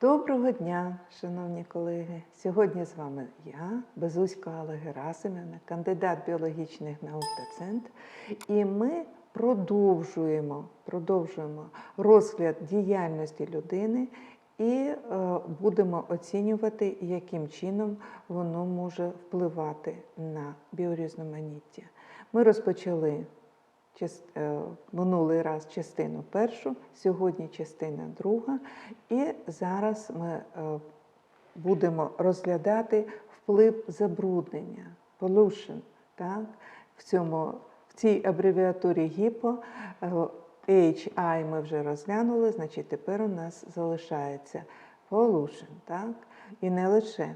Доброго дня, шановні колеги! Сьогодні з вами я, Безуська Алла Герасимівна, кандидат біологічних наук доцент, і ми продовжуємо, продовжуємо розгляд діяльності людини і е, будемо оцінювати, яким чином воно може впливати на біорізноманіття. Ми розпочали минулий раз частину першу, сьогодні частина друга, і зараз ми е, будемо розглядати вплив забруднення, pollution, так? В, цьому, в цій абревіатурі ГІПО е, HI ми вже розглянули, значить тепер у нас залишається pollution, так? І не лише.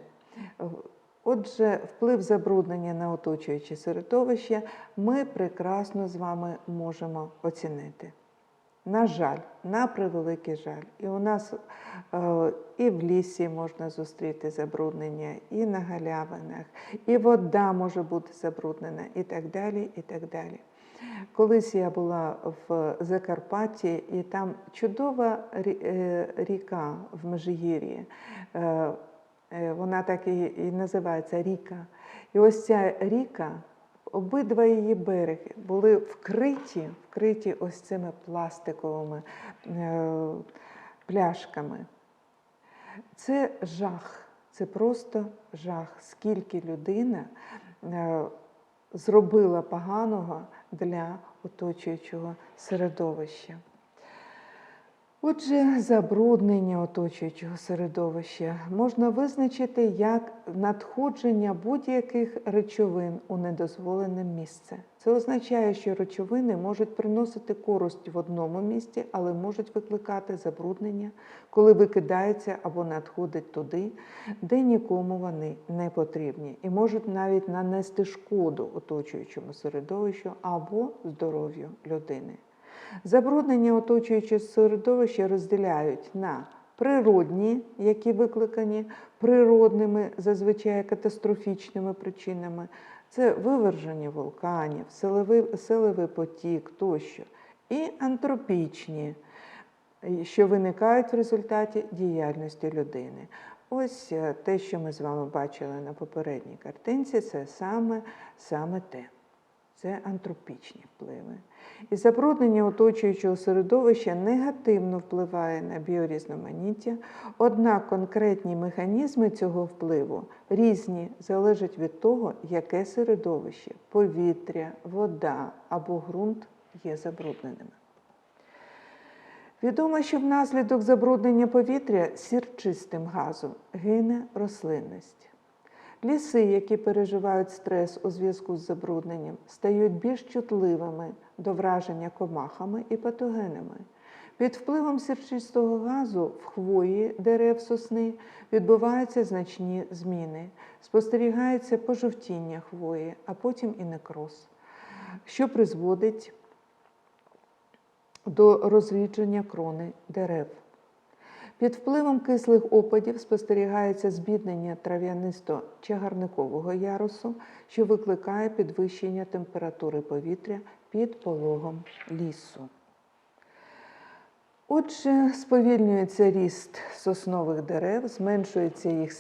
Отже, вплив забруднення на оточуюче середовище ми прекрасно з вами можемо оцінити. На жаль, на превеликий жаль, і у нас е, і в лісі можна зустріти забруднення, і на галявинах, і вода може бути забруднена, і так далі. і так далі. Колись я була в Закарпатті, і там чудова е, ріка в Межигір'ї. Е, Вона так і, і називається ріка. І ось ця ріка, обидва її береги були вкриті, вкриті ось цими пластиковими е, пляшками. Це жах, це просто жах, скільки людина е, зробила поганого для оточуючого середовища. Отже, забруднення оточуючого середовища можна визначити як надходження будь-яких речовин у недозволене місце. Це означає, що речовини можуть приносити користь в одному місці, але можуть викликати забруднення, коли викидаються або надходять туди, де нікому вони не потрібні, і можуть навіть нанести шкоду оточуючому середовищу або здоров'ю людини. Забруднення оточуючого середовища розділяють на природні, які викликані природними, зазвичай катастрофічними причинами. Це виверження вулканів, селевий, селевий потік тощо. І антропічні, що виникають в результаті діяльності людини. Ось е, те, що ми з вами бачили на попередній картинці, це саме, саме те це антропічні впливи. І забруднення оточуючого середовища негативно впливає на біорізноманіття, однак конкретні механізми цього впливу різні, залежать від того, яке середовище, повітря, вода або ґрунт є забрудненими. Відомо, що внаслідок забруднення повітря сірчистим газом гине рослинність. Ліси, які переживають стрес у зв'язку з забрудненням, стають більш чутливими до враження комахами і патогенами. Під впливом сірчистого газу в хвої дерев сосни відбуваються значні зміни. Спостерігається пожовтіння хвої, а потім і некроз, що призводить до розрідження крони дерев. Під впливом кислих опадів спостерігається збіднення трав'янисто-чагарникового ярусу, що викликає підвищення температури повітря під пологом лісу. Отже, сповільнюється ріст соснових дерев, зменшується їх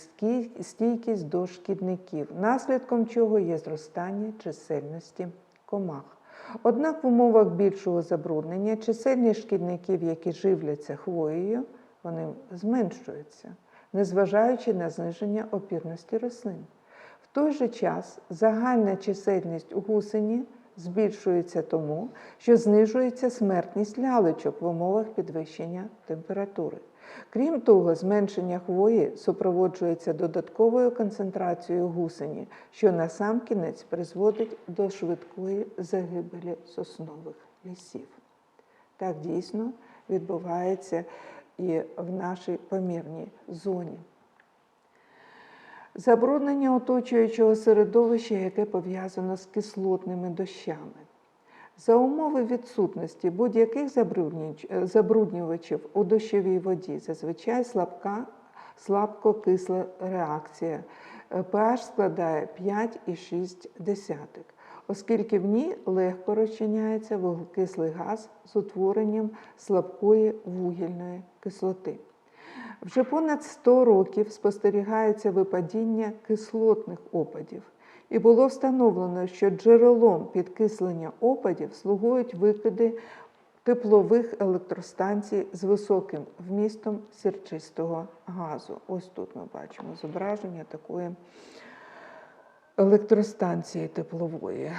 стійкість до шкідників, наслідком чого є зростання чисельності комах. Однак в умовах більшого забруднення чисельність шкідників, які живляться хвоєю, вони зменшуються, незважаючи на зниження опірності рослин. В той же час загальна чисельність у гусені збільшується тому, що знижується смертність лялечок в умовах підвищення температури. Крім того, зменшення хвої супроводжується додатковою концентрацією гусені, що насамкінець призводить до швидкої загибелі соснових лісів. Так дійсно відбувається і в нашій помірній зоні. Забруднення оточуючого середовища, яке пов'язано з кислотними дощами. За умови відсутності будь-яких забруднювачів у дощовій воді зазвичай слабка, слабко-кисла реакція. Е, pH складає 5,6, оскільки в ній легко розчиняється вуглекислий газ з утворенням слабкої вугільної кислоти. Вже понад 100 років спостерігається випадіння кислотних опадів, і було встановлено, що джерелом підкислення опадів слугують викиди теплових електростанцій з високим вмістом сірчистого газу. Ось тут ми бачимо зображення такої електростанції теплової.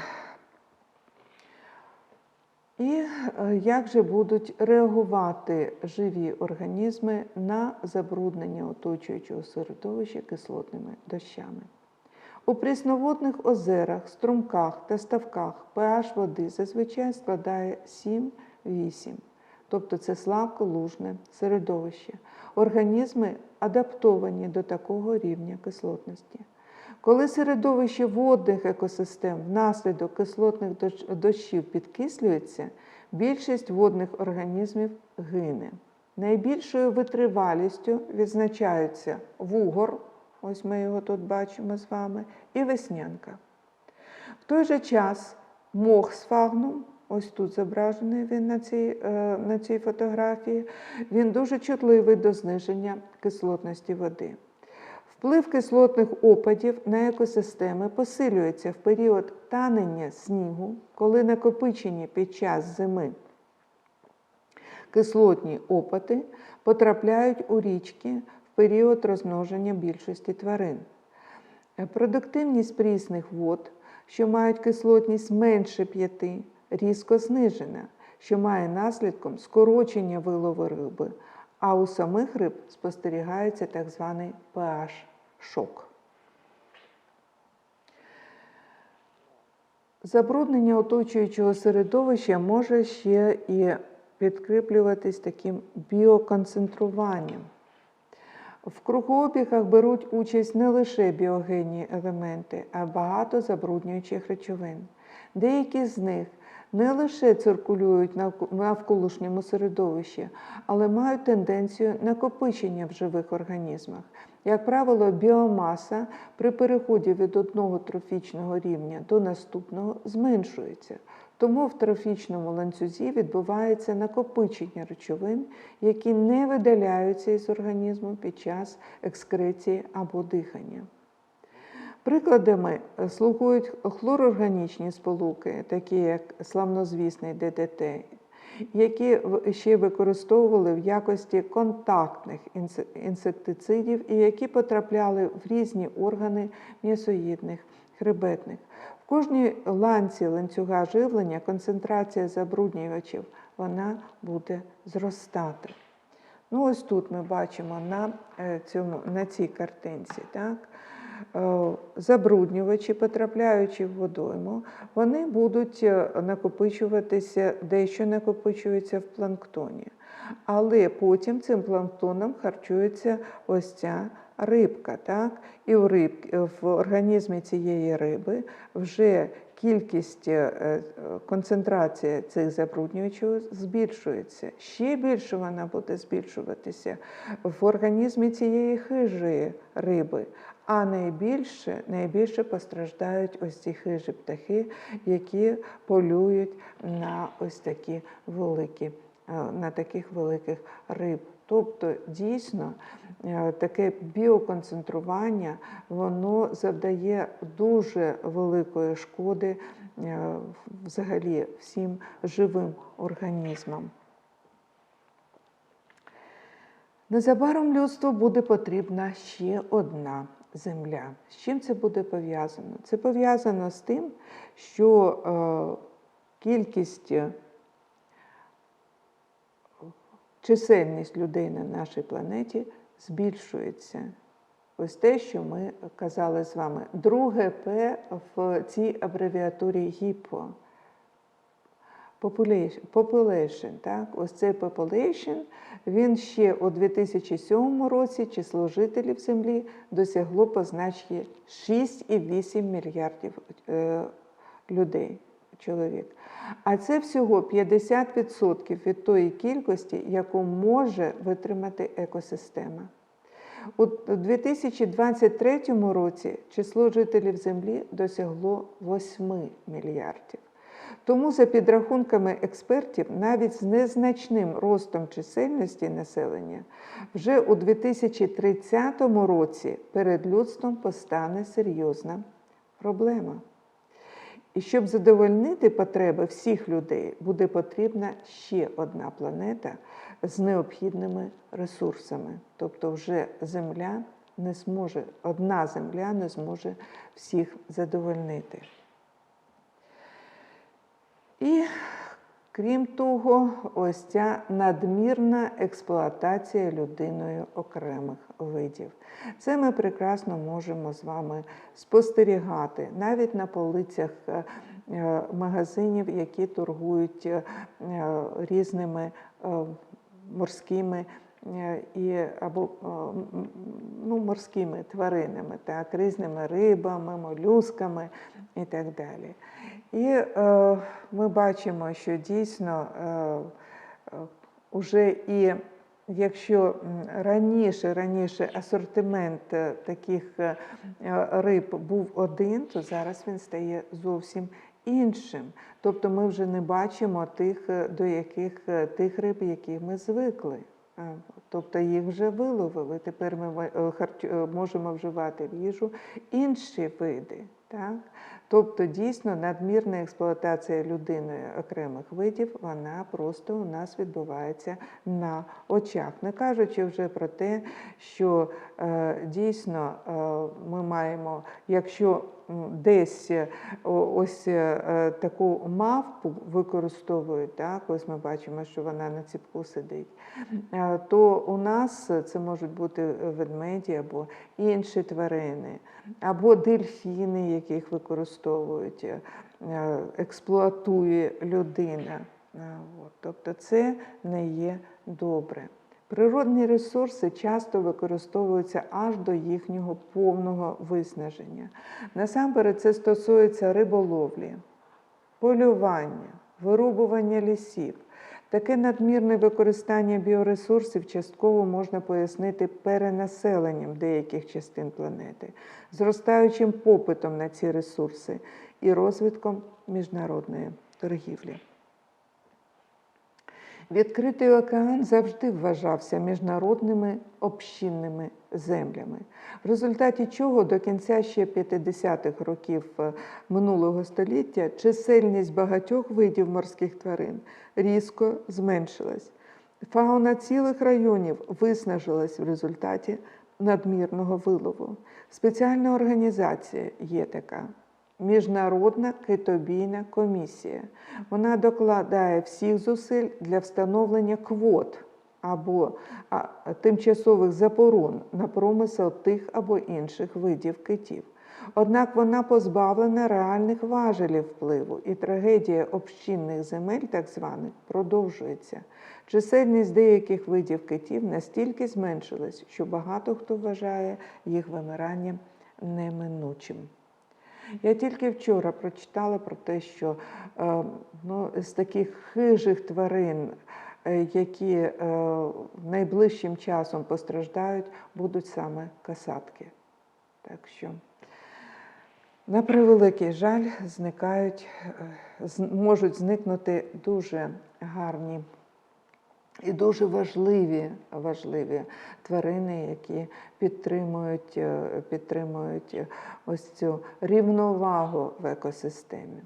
І е, як же будуть реагувати живі організми на забруднення оточуючого середовища кислотними дощами? У прісноводних озерах, струмках та ставках pH води зазвичай складає 7-8, тобто це слабколужне середовище. Організми адаптовані до такого рівня кислотності. Коли середовище водних екосистем внаслідок кислотних дощів підкислюється, більшість водних організмів гине. Найбільшою витривалістю відзначаються вугор, ось ми його тут бачимо з вами, і веснянка. В той же час мох сфагнум, ось тут зображений він на цій, е, на цій фотографії, він дуже чутливий до зниження кислотності води. Вплив кислотних опадів на екосистеми посилюється в період танення снігу, коли накопичені під час зими кислотні опади потрапляють у річки в період розмноження більшості тварин. Продуктивність прісних вод, що мають кислотність менше 5, різко знижена, що має наслідком скорочення вилову риби, а у самих риб спостерігається так званий pH-шок. Забруднення оточуючого середовища може ще і підкріплюватись таким біоконцентруванням. В кругообігах беруть участь не лише біогенні елементи, а багато забруднюючих речовин. Деякі з них не лише циркулюють навколишньому середовищі, але мають тенденцію накопичення в живих організмах. Як правило, біомаса при переході від одного трофічного рівня до наступного зменшується. Тому в трофічному ланцюзі відбувається накопичення речовин, які не видаляються із організму під час екскреції або дихання. Прикладами е, слугують хлорорганічні сполуки, такі як славнозвісний ДДТ, які ще використовували в якості контактних інсектицидів і які потрапляли в різні органи м'ясоїдних хребетних. В кожній ланці ланцюга живлення концентрація забруднювачів вона буде зростати. Ну, ось тут ми бачимо на, е, цьому, на цій картинці. Так? Е, Забруднювачі, потрапляючи в водойму, вони будуть е, накопичуватися, дещо накопичується в планктоні. Але потім цим планктоном харчується ось ця рибка. Так? І в, риб, в організмі цієї риби вже кількість, е, концентрація цих забруднювачів збільшується. Ще більше вона буде збільшуватися в організмі цієї хижої риби. А найбільше, найбільше постраждають ось ці хижі птахи, які полюють на ось такі великі, е, на таких великих риб. Тобто дійсно е, таке біоконцентрування воно завдає дуже великої шкоди е, взагалі всім живим організмам. Незабаром людству буде потрібна ще одна земля. З чим це буде пов'язано? Це пов'язано з тим, що е, кількість е, чисельність людей на нашій планеті збільшується. Ось те, що ми казали з вами. Друге П в цій абревіатурі ГІПО. Population, так? Ось цей population, він ще у 2007 році число жителів Землі досягло позначки 6,8 мільярдів е, людей, чоловік. А це всього 50% від тої кількості, яку може витримати екосистема. У 2023 році число жителів Землі досягло 8 мільярдів. Тому, за підрахунками експертів, навіть з незначним ростом чисельності населення, вже у 2030 році перед людством постане серйозна проблема. І щоб задовольнити потреби всіх людей, буде потрібна ще одна планета з необхідними ресурсами. Тобто, вже Земля не зможе, одна Земля не зможе всіх задовольнити. І крім того, ось ця надмірна експлуатація людиною окремих видів. Це ми прекрасно можемо з вами спостерігати навіть на полицях е, е, магазинів, які торгують е, різними морськими і або е, ну, морськими тваринами, так, різними рибами, молюсками і так далі. І е, ми бачимо, що дійсно е, е, уже і якщо раніше, раніше асортимент е, таких е, е, риб був один, то зараз він стає зовсім іншим. Тобто ми вже не бачимо тих, е, до яких е, тих риб, які ми звикли. Тобто їх вже виловили. Тепер ми е, е, можемо вживати в їжу інші види. Так? Тобто, дійсно, надмірна експлуатація людиною окремих видів, вона просто у нас відбувається на очах. Не кажучи вже про те, що е, дійсно е, ми маємо, якщо десь е, ось е, е, таку мавпу використовують, так, ось ми бачимо, що вона на ціпку сидить, то у нас це можуть бути ведмеді або інші тварини, або дельфіни, яких використовують, експлуатує людина. Тобто це не є добре. Природні ресурси часто використовуються аж до їхнього повного виснаження. Насамперед, це стосується риболовлі, полювання, вирубування лісів. Таке надмірне використання біоресурсів частково можна пояснити перенаселенням деяких частин планети, зростаючим попитом на ці ресурси і розвитком міжнародної торгівлі. Відкритий океан завжди вважався міжнародними общинними землями, в результаті чого до кінця ще 50-х років е, минулого століття чисельність багатьох видів морських тварин різко зменшилась. Фауна цілих районів виснажилась в результаті надмірного вилову. Спеціальна організація є така Міжнародна китобійна комісія. Вона докладає всіх зусиль для встановлення квот або тимчасових заборон на промисел тих або інших видів китів. Однак вона позбавлена реальних важелів впливу, і трагедія общинних земель, так званих, продовжується. Чисельність деяких видів китів настільки зменшилась, що багато хто вважає їх вимирання неминучим. Я тільки вчора прочитала про те, що е, ну, з таких хижих тварин, е, які е, найближчим часом постраждають, будуть саме касатки. Так що, на превеликий жаль, зникають, можуть зникнути дуже гарні і дуже важливі, важливі тварини, які підтримують, е, підтримують ось цю рівновагу в екосистемі.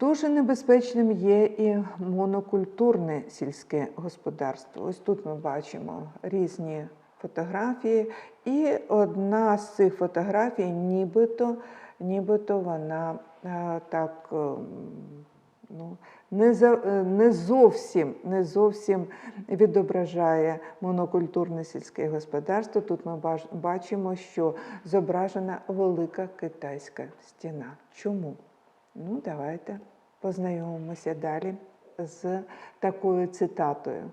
Дуже небезпечним є і монокультурне сільське господарство. Ось тут ми бачимо різні фотографії, і одна з цих фотографій, нібито, нібито вона е, так. ем, ну, не, за, е, не, зовсім, не зовсім відображає монокультурне сільське господарство. Тут ми бачимо, що зображена велика китайська стіна. Чому? Ну, давайте познайомимося далі з такою цитатою.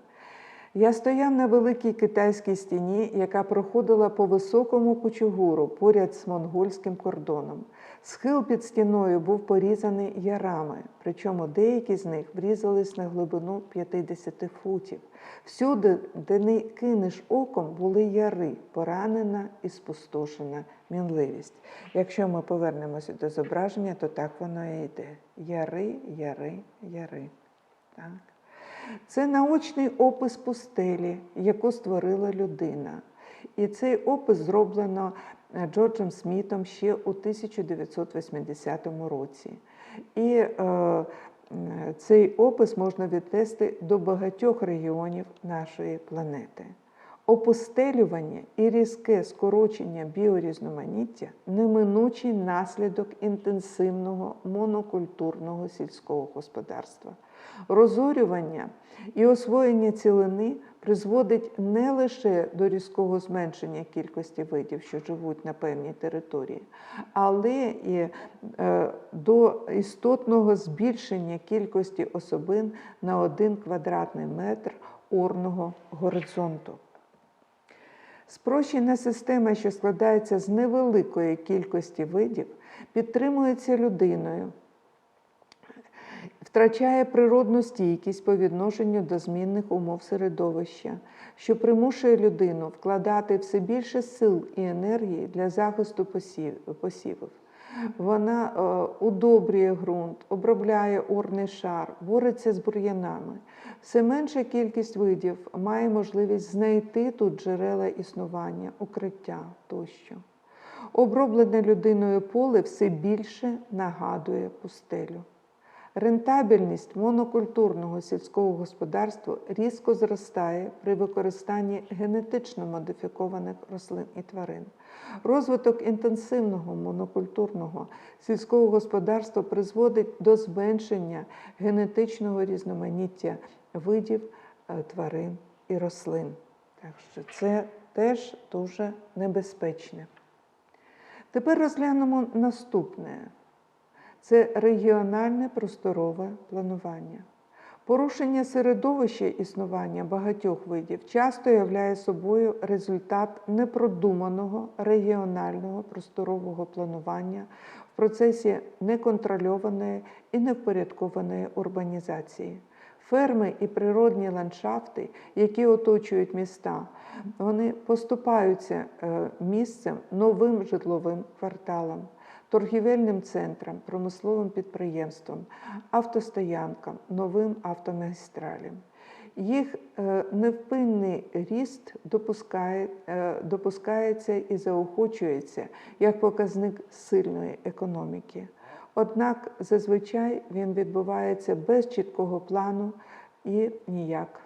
Я стояв на великій китайській стіні, яка проходила по високому кучугуру поряд з монгольським кордоном. Схил під стіною був порізаний ярами, причому деякі з них врізались на глибину 50 футів. Всюди, де не кинеш оком, були яри, поранена і спустошена мінливість. Якщо ми повернемося до зображення, то так воно і йде. Яри, яри, яри. Так. Це наочний опис пустелі, яку створила людина. І цей опис зроблено Джорджем Смітом ще у 1980 році. І е, цей опис можна віднести до багатьох регіонів нашої планети. Опустелювання і різке скорочення біорізноманіття неминучий наслідок інтенсивного монокультурного сільського господарства. Розорювання і освоєння цілини призводить не лише до різкого зменшення кількості видів, що живуть на певній території, але і е, до істотного збільшення кількості особин на один квадратний метр орного горизонту. Спрощена система, що складається з невеликої кількості видів, підтримується людиною, втрачає природну стійкість по відношенню до змінних умов середовища, що примушує людину вкладати все більше сил і енергії для захисту посів- посівів. Вона е, удобрює ґрунт, обробляє орний шар, бореться з бур'янами. Все менша кількість видів має можливість знайти тут джерела існування, укриття тощо. Оброблене людиною поле все більше нагадує пустелю. Рентабельність монокультурного сільського господарства різко зростає при використанні генетично модифікованих рослин і тварин. Розвиток інтенсивного монокультурного сільського господарства призводить до зменшення генетичного різноманіття видів е, тварин і рослин. Так що це теж дуже небезпечне. Тепер розглянемо наступне це регіональне просторове планування. Порушення середовища існування багатьох видів часто являє собою результат непродуманого регіонального просторового планування в процесі неконтрольованої і невпорядкованої урбанізації. Ферми і природні ландшафти, які оточують міста, вони поступаються е, місцем новим житловим кварталам торгівельним центрам, промисловим підприємствам, автостоянкам, новим автомагістралям. Їх е, невпинний ріст допускає, е, допускається і заохочується як показник сильної економіки. Однак зазвичай він відбувається без чіткого плану і ніяк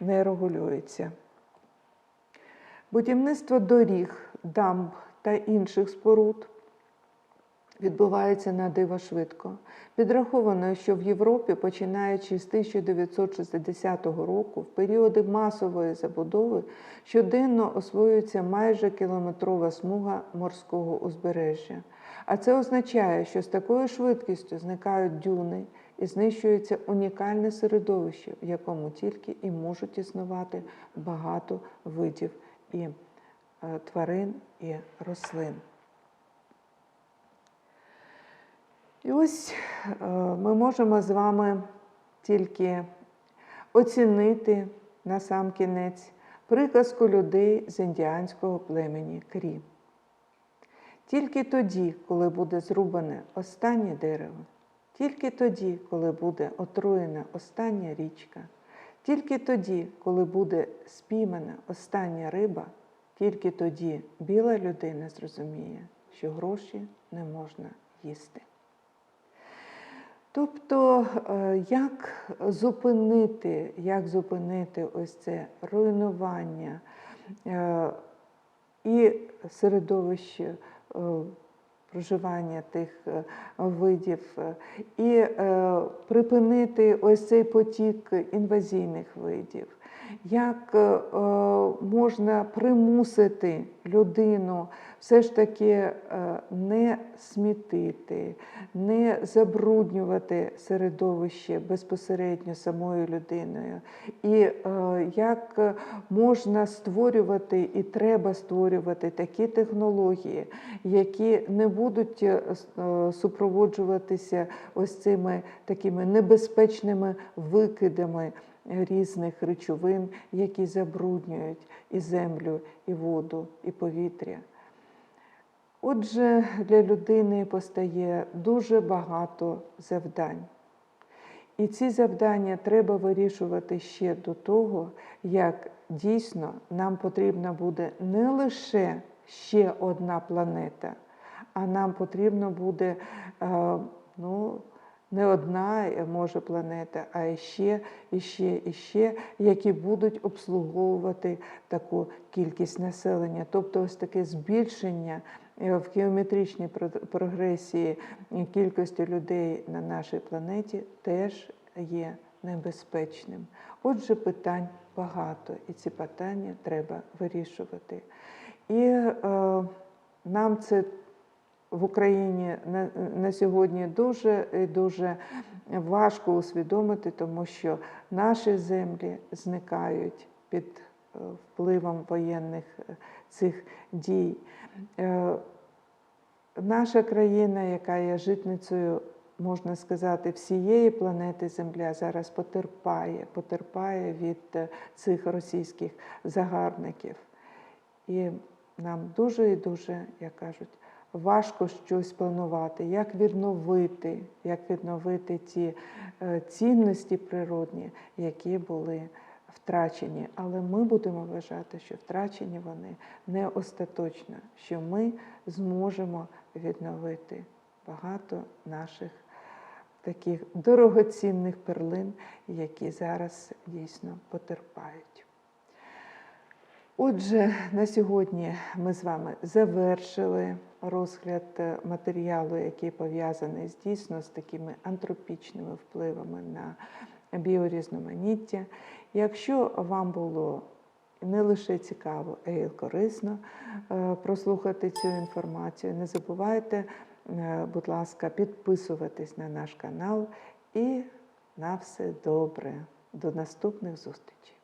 не регулюється. Будівництво доріг, дамб та інших споруд відбувається на диво швидко. Підраховано, що в Європі, починаючи з 1960 року, в періоди масової забудови щоденно освоюється майже кілометрова смуга морського узбережжя. А це означає, що з такою швидкістю зникають дюни і знищується унікальне середовище, в якому тільки і можуть існувати багато видів і тварин і рослин. І ось е, ми можемо з вами тільки оцінити на сам кінець приказку людей з індіанського племені Крі. Тільки тоді, коли буде зрубане останнє дерево, тільки тоді, коли буде отруєна остання річка, тільки тоді, коли буде спіймана остання риба, тільки тоді біла людина зрозуміє, що гроші не можна їсти. Тобто, е, як зупинити, як зупинити ось це руйнування е, і середовище е, проживання тих видів, і припинити ось цей потік інвазійних видів, як е, е, можна примусити людину все ж таки е, не смітити, не забруднювати середовище безпосередньо самою людиною. І як можна створювати і треба створювати такі технології, які не будуть супроводжуватися ось цими такими небезпечними викидами різних речовин, які забруднюють і землю, і воду, і повітря. Отже, для людини постає дуже багато завдань. І ці завдання треба вирішувати ще до того, як дійсно нам потрібна буде не лише ще одна планета, а нам потрібно буде е, ну, не одна е, може планета, а ще, і ще, і ще, які будуть обслуговувати таку кількість населення. Тобто ось таке збільшення е, в геометричній прогресії кількості людей на нашій планеті теж є небезпечним. Отже, питань багато, і ці питання треба вирішувати. І е, нам це в Україні на, на сьогодні дуже і дуже важко усвідомити, тому що наші землі зникають під е, впливом воєнних е, цих дій. Е, Наша країна, яка є житницею, можна сказати, всієї планети Земля, зараз потерпає, потерпає від цих російських загарбників. І нам дуже і дуже, як кажуть, важко щось планувати, як відновити, як відновити ті е, цінності природні, які були втрачені. Але ми будемо вважати, що втрачені вони не остаточно, що ми зможемо відновити багато наших таких дорогоцінних перлин, які зараз дійсно потерпають. Отже, на сьогодні ми з вами завершили розгляд е, матеріалу, який пов'язаний дійсно з такими антропічними впливами на біорізноманіття. Якщо вам було не лише цікаво, а й корисно е, прослухати цю інформацію, не забувайте, е, будь ласка, підписуватись на наш канал і на все добре. До наступних зустрічей!